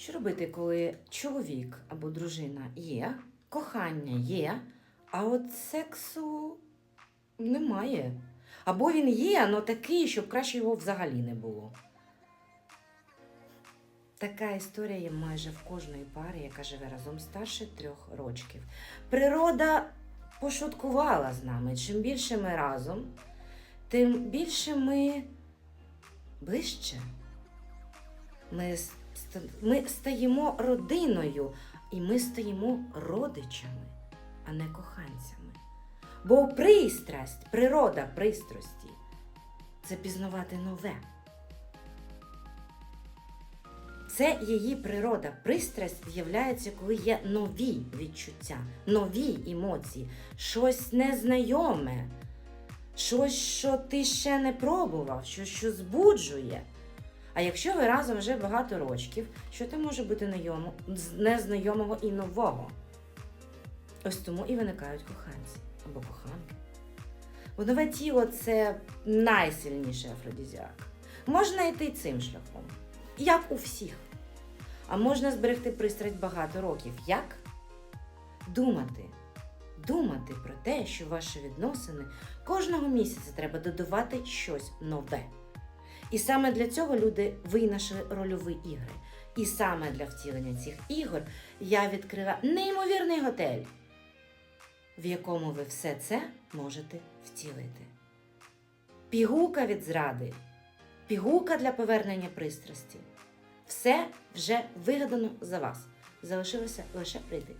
Що робити, коли чоловік або дружина є, кохання є, а от сексу немає? Або він є, але такий, щоб краще його взагалі не було. Така історія є майже в кожної пари, яка живе разом старше трьох рочків. Природа пошуткувала з нами. Чим більше ми разом, тим більше ми ближче. Ми, ми стаємо родиною, і ми стаємо родичами, а не коханцями. Бо пристрасть, природа пристрасті це пізнавати нове. Це її природа. Пристрасть з'являється, коли є нові відчуття, нові емоції, щось незнайоме, щось, що ти ще не пробував, щось, що збуджує. А якщо ви разом вже багато рочків, що там може бути незнайомого і нового? Ось тому і виникають коханці або коханки. Бо нове тіло це найсильніший афродізіак. Можна йти цим шляхом, як у всіх. А можна зберегти пристрасть багато років. Як? Думати. Думати про те, що ваші відносини кожного місяця треба додавати щось нове. І саме для цього люди винайшли рольові ігри. І саме для втілення цих ігор я відкрила неймовірний готель, в якому ви все це можете втілити. Пігулка від зради, пігулка для повернення пристрасті. Все вже вигадано за вас. Залишилося лише прийти.